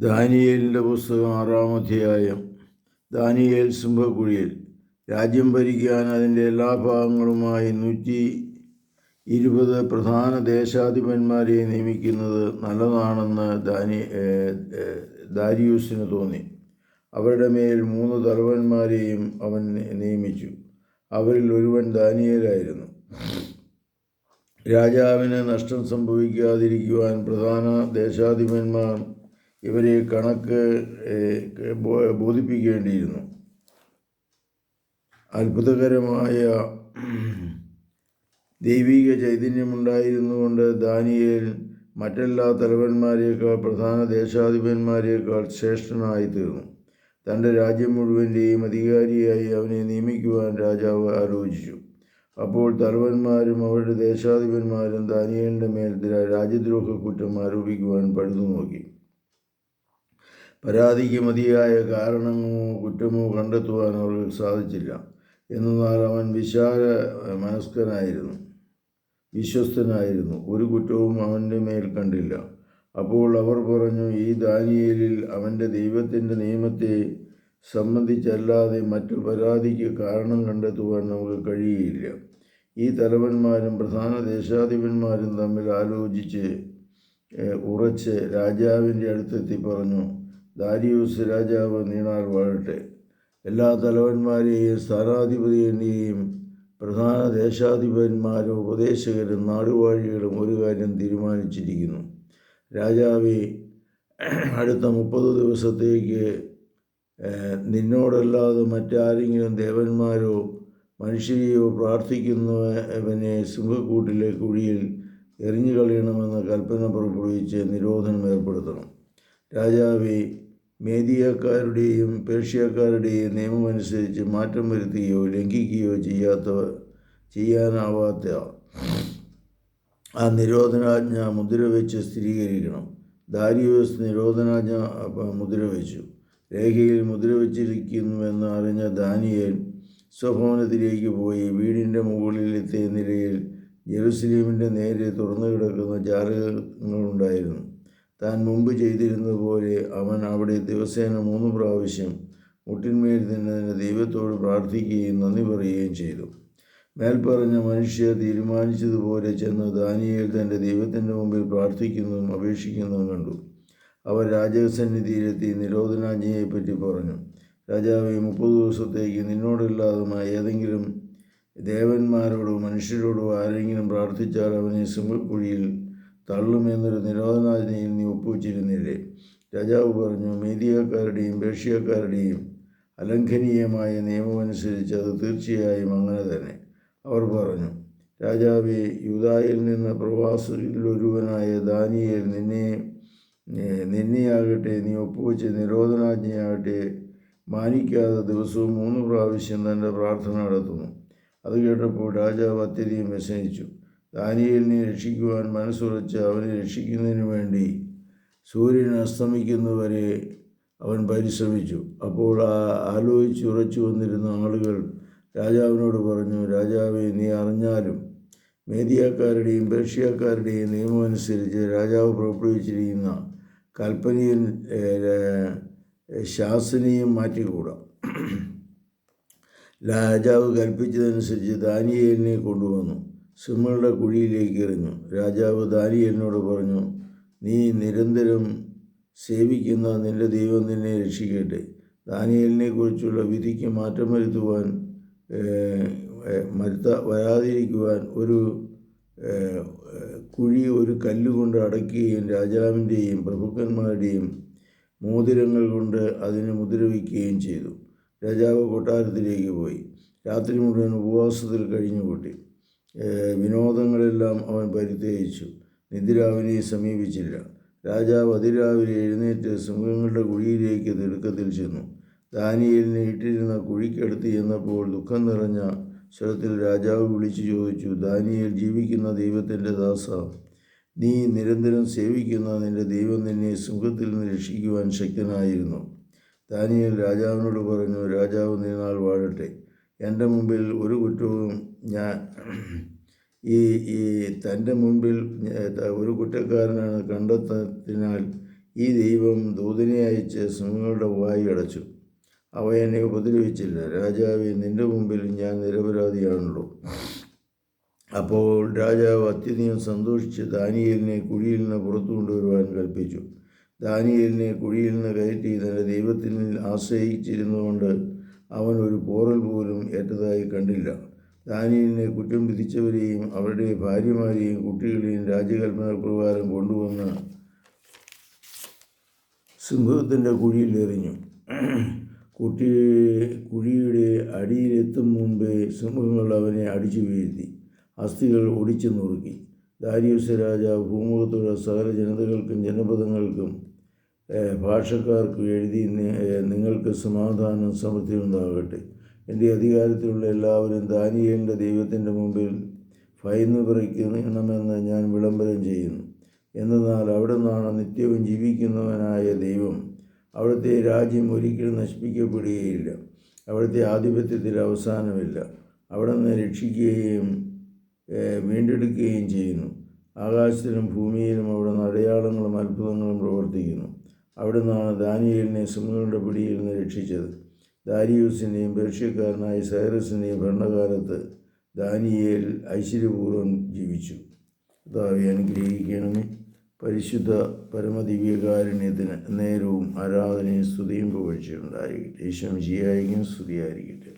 ദാനിയേലിന്റെ പുസ്തകം ആറാം അധ്യായം. ദാനിയേൽ സിംഹക്കുഴിയിൽ. രാജ്യം ഭരിക്കാൻ അതിന്റെ എല്ലാ ഭാഗങ്ങളുമായി നൂറ്റി ഇരുപത് പ്രധാന ദേശാധിപന്മാരെ നിയമിക്കുന്നത് നല്ലതാണെന്ന് ദാനി ദാരിയൂസിന് തോന്നി. അവരുടെ മേൽ മൂന്ന് തലവന്മാരെയും അവൻ നിയമിച്ചു. അവരിൽ ഒരുവൻ ദാനിയേലായിരുന്നു. രാജാവിന് നഷ്ടം സംഭവിക്കാതിരിക്കുവാൻ പ്രധാന ദേശാധിപന്മാർ ഇവരെ കണക്ക് ബോധിപ്പിക്കേണ്ടിയിരുന്നു. അത്ഭുതകരമായ ദൈവിക ചൈതന്യമുണ്ടായിരുന്നുകൊണ്ട് ദാനിയേൽ മറ്റെല്ലാ തലവന്മാരെയൊക്കെ പ്രധാന ദേശാധിപന്മാരേക്കാൾ ശ്രേഷ്ഠനായി തീർന്നു തന്റെ രാജ്യം മുഴുവന്റെയും അധികാരിയായി അവനെ നിയമിക്കുവാൻ രാജാവ് ആലോചിച്ചു. അപ്പോൾ തലവന്മാരും അവരുടെ ദേശാധിപന്മാരും ദാനിയേലിന്റെ മേൽ ദ്ര- രാജ്യദ്രോഹ കുറ്റം ആരോപിക്കുവാൻ പഴുതു നോക്കി പരാതിക്ക് മതിയായ കാരണമോ കുറ്റമോ കണ്ടെത്തുവാൻ അവർക്ക് സാധിച്ചില്ല. എന്നാൽ അവൻ വിശാല മനസ്കനായിരുന്നു വിശ്വസ്തനായിരുന്നു. ഒരു കുറ്റവും അവന്റെ മേൽ കണ്ടില്ല. അപ്പോൾ അവർ പറഞ്ഞു ഈ ദാനിയേലിൽ അവന്റെ ദൈവത്തിന്റെ നിയമത്തെ സംബന്ധിച്ചല്ലാതെ മറ്റു പരാതിക്ക് കാരണം കണ്ടെത്തുവാൻ നമുക്ക് കഴിയുകയില്ല ഈ തലവന്മാരും പ്രധാന ദേശാധിപന്മാരും തമ്മിൽ ആലോചിച്ച് ഉറച്ച് രാജാവിന്റെ അടുത്തെത്തി പറഞ്ഞു ദാരിയൂസ് രാജാവ് നീണാൾ വാഴട്ടെ. എല്ലാ തലവന്മാരെയും സ്ഥാനാധിപതിയെയും പ്രധാന ദേശാധിപന്മാരും ഉപദേശകരും നാടുവാഴികളും ഒരു കാര്യം തീരുമാനിച്ചിരിക്കുന്നു. രാജാവെ അടുത്ത മുപ്പത് ദിവസത്തേക്ക് നിന്നോടല്ലാതെ മറ്റാരെങ്കിലും ദേവന്മാരോ മനുഷ്യരെയോ പ്രാർത്ഥിക്കുന്നവനെ സിംഹക്കൂട്ടിലെ കുഴിയിൽ എറിഞ്ഞു കളയണമെന്ന് കൽപ്പന പുറപ്പെടുവിച്ച് നിരോധനം ഏർപ്പെടുത്തണം. രാജാവെ മേദിയക്കാരുടെയും പേർഷ്യക്കാരുടെയും നിയമമനുസരിച്ച് മാറ്റം വരുത്തുകയോ ലംഘിക്കുകയോ ചെയ്യാത്ത ചെയ്യാനാവാത്ത ആ നിരോധനാജ്ഞ മുദ്ര വെച്ച് സ്ഥിരീകരിക്കണം. ദാരിയോസ് നിരോധനാജ്ഞ മുദ്ര വെച്ചു രേഖയിൽ മുദ്ര വെച്ചിരിക്കുന്നുവെന്ന് അറിഞ്ഞ ദാനിയേൽ സ്വഭവനത്തിലേക്ക് പോയി. വീടിന്റെ മുകളിലത്തെ നിലയിൽ ജെറുസലേമിന്റെ നേരെ തുറന്നു കിടക്കുന്ന ജാലകങ്ങളുണ്ടായിരുന്നു. താൻ മുമ്പ് ചെയ്തിരുന്നത് പോലെ അവൻ അവിടെ ദിവസേന മൂന്ന് പ്രാവശ്യം മുട്ടിന്മേൽ നിന്നതിന് ദൈവത്തോട് പ്രാർത്ഥിക്കുകയും നന്ദി പറയുകയും ചെയ്തു. മേൽപ്പറഞ്ഞ മനുഷ്യർ തീരുമാനിച്ചതുപോലെ ചെന്ന് ദാനിയേൽ തന്റെ ദൈവത്തിന്റെ മുമ്പിൽ പ്രാർത്ഥിക്കുന്നതും അപേക്ഷിക്കുന്നതും കണ്ടു. അവർ രാജസന്നിധിയിലെത്തി നിരോധനാജ്ഞയെപ്പറ്റി പറഞ്ഞു. രാജാവെ മുപ്പത് ദിവസത്തേക്ക് നിന്നോടില്ലാതെ ഏതെങ്കിലും ദേവന്മാരോടോ മനുഷ്യരോടോ ആരെങ്കിലും പ്രാർത്ഥിച്ചാൽ അവനെ സിംഹക്കുഴിയിൽ തള്ളുമെന്നൊരു നിരോധനാജ്ഞയിൽ നീ ഒപ്പുവച്ചിരുന്നില്ലേ? രാജാവ് പറഞ്ഞു മേദിയക്കാരുടെയും പേർഷ്യക്കാരുടെയും അലംഘനീയമായ നിയമമനുസരിച്ച് അത് തീർച്ചയായും അങ്ങനെ തന്നെ. അവർ പറഞ്ഞു രാജാവെ യുദായിൽ നിന്ന് പ്രവാസിലൊരുവനായ ദാനിയേൽ നിന്നെ നിന്നെയാകട്ടെ നീ ഒപ്പുവെച്ച നിരോധനാജ്ഞയാകട്ടെ മാനിക്കാതെ ദിവസവും മൂന്ന് പ്രാവശ്യം തന്റെ പ്രാർത്ഥന നടത്തുന്നു. അത് കേട്ടപ്പോൾ രാജാവ് അത്യധികം വ്യസനിച്ചു. ദാനിയേലിനെ രക്ഷിക്കുവാൻ മനസ്സുറച്ച് അവനെ രക്ഷിക്കുന്നതിന് വേണ്ടി സൂര്യൻ അസ്തമിക്കുന്നവരെ അവൻ പരിശ്രമിച്ചു. അപ്പോൾ ആ ആലോചിച്ച് ഉറച്ചു വന്നിരുന്ന ആളുകൾ രാജാവിനോട് പറഞ്ഞു രാജാവെ നീ അറിഞ്ഞാലും മേദിയക്കാരുടെയും പേർഷ്യക്കാരുടെയും നിയമം അനുസരിച്ച് രാജാവ് പുറപ്പെടുവിച്ചിരിക്കുന്ന കൽപ്പനയും ഏഹ്, ശാസനയും മാറ്റിക്കൂടാം. രാജാവ് കൽപ്പിച്ചതനുസരിച്ച് ദാനിയേലിനെ കൊണ്ടുവന്നു. സിംഹങ്ങളുടെ കുഴിയിലേക്ക് എറിഞ്ഞു. രാജാവ് ദാനിയേലിനോട് പറഞ്ഞു നീ നിരന്തരം സേവിക്കുന്ന നിന്റെ ദൈവം നിന്നെ രക്ഷിക്കട്ടെ. ദാനിയലിനെ കുറിച്ചുള്ള വിധിക്ക് മാറ്റം വരുത്തുവാൻ മരുത്ത വരാതിരിക്കുവാൻ ഒരു കുഴി ഒരു കല്ലുകൊണ്ട് അടയ്ക്കുകയും രാജാവിന്റെയും പ്രഭുക്കന്മാരുടെയും മോതിരങ്ങൾ കൊണ്ട് അതിനെ മുദ്രവിക്കുകയും ചെയ്തു. രാജാവ് കൊട്ടാരത്തിലേക്ക് പോയി. രാത്രി മുഴുവൻ ഉപവാസത്തിൽ കഴിഞ്ഞുകൂട്ടി. വിനോദങ്ങളെല്ലാം അവൻ പരിത്യജിച്ചു. നിദ്ര സമീപിച്ചില്ല. രാജാവ് അതിരാവിലെ എഴുന്നേറ്റ് സിംഹങ്ങളുടെ കുഴിയിലേക്ക് തിടുക്കത്തിൽ ചെന്നു. ദാനിയലിനെ ഇട്ടിരുന്ന കുഴിക്കടുത്ത് ചെന്നപ്പോൾ ദുഃഖം നിറഞ്ഞ സ്വരത്തിൽ രാജാവ് വിളിച്ചു ചോദിച്ചു ദാനിയൽ ജീവിക്കുന്ന ദൈവത്തിന്റെ ദാസ നീ നിരന്തരം സേവിക്കുന്ന നിന്റെ ദൈവം നിന്നെ സിംഹത്തിൽ നിന്ന് രക്ഷിക്കുവാൻ ശക്തനായിരുന്നു. ദാനിയൽ രാജാവിനോട് പറഞ്ഞു രാജാവ് നീനാൾ വാഴട്ടെ. എന്റെ മുമ്പിൽ ഒരു കുറ്റവും ഞാൻ ഈ ഈ തന്റെ മുമ്പിൽ ഒരു കുറ്റക്കാരനാണ് കണ്ടെത്തതിനാൽ ഈ ദൈവം ദൂതനെ അയച്ച് സിംഹങ്ങളുടെ വായി അടച്ചു. അവ എന്നെ ഉപദ്രവിച്ചില്ല. രാജാവെ നിന്റെ മുമ്പിൽ ഞാൻ നിരപരാധിയാണല്ലോ. അപ്പോൾ രാജാവ് അത്യധികം സന്തോഷിച്ച് ദാനിയലിനെ കുഴിയിൽ നിന്ന് പുറത്തു കൊണ്ടുവരുവാൻ കൽപ്പിച്ചു. ദാനിയലിനെ കുഴിയിൽ നിന്ന് കയറ്റി തന്റെ ദൈവത്തിൽ ആശ്രയിച്ചിരുന്നുകൊണ്ട് അവൻ ഒരു പോറൽ പോലും ഏറ്റതായി കണ്ടില്ല. ദാനിയനെ കുറ്റം വിധിച്ചവരെയും അവരുടെ ഭാര്യമാരെയും കുട്ടികളെയും രാജകൽപ്പന പ്രകാരം കൊണ്ടുവന്ന് സിംഹത്തിന്റെ കുഴിയിൽ എറിഞ്ഞു. കുട്ടി കുഴിയുടെ അടിയിലെത്തും മുമ്പേ സിംഹങ്ങൾ അവനെ അടിച്ചു വീഴ്ത്തി. അസ്ഥികൾ ഒടിച്ചു നുറുക്കി. ദാരിയൂസ് രാജാവ് ഭൂമുഖത്തുള്ള സകല ജനതകൾക്കും ജനപദങ്ങൾക്കും ഭാഷക്കാർക്കും എഴുതി നിങ്ങൾക്ക് സമാധാനം സമൃദ്ധി ഉണ്ടാകട്ടെ. എന്റെ അധികാരത്തിലുള്ള എല്ലാവരും ദാനിയേലിന്റെ ദൈവത്തിന്റെ മുമ്പിൽ ഭയന്ന് പറിക്കണമെന്ന് ഞാൻ വിളംബരം ചെയ്യുന്നു. എന്നാൽ അവിടെ നിന്നാണ് നിത്യവും ജീവിക്കുന്നവനായ ദൈവം. അവിടുത്തെ രാജ്യം ഒരിക്കലും നശിപ്പിക്കപ്പെടുകയില്ല. അവിടുത്തെ ആധിപത്യത്തിൽ അവസാനമില്ല. അവിടെ നിന്ന് രക്ഷിക്കുകയും വീണ്ടെടുക്കുകയും ചെയ്യുന്നു. ആകാശത്തിലും ഭൂമിയിലും അവിടെ അടയാളങ്ങളും അത്ഭുതങ്ങളും പ്രവർത്തിക്കുന്നു. അവിടെ നിന്നാണ് ദാനിയേലിനെ സിംഹങ്ങളുടെ പിടിയിൽ നിന്ന് രക്ഷിച്ചത്. ദാരിയൂസിന്റെയും പേർഷ്യക്കാരനായ സൈറസിന്റെയും ഭരണകാലത്ത് ദാനിയേൽ ഐശ്വര്യപൂർവം ജീവിച്ചു. കർത്താവെ അനുഗ്രഹിക്കണമേ. പരിശുദ്ധ പരമദിവ്യകാരുണ്യത്തിന് നേരവും ആരാധനയും സ്തുതിയും പുകഴ്ചയുണ്ടായിരിക്കട്ടെ ഈശ്വം ജിയായിരിക്കും സ്തുതിയായിരിക്കട്ടെ.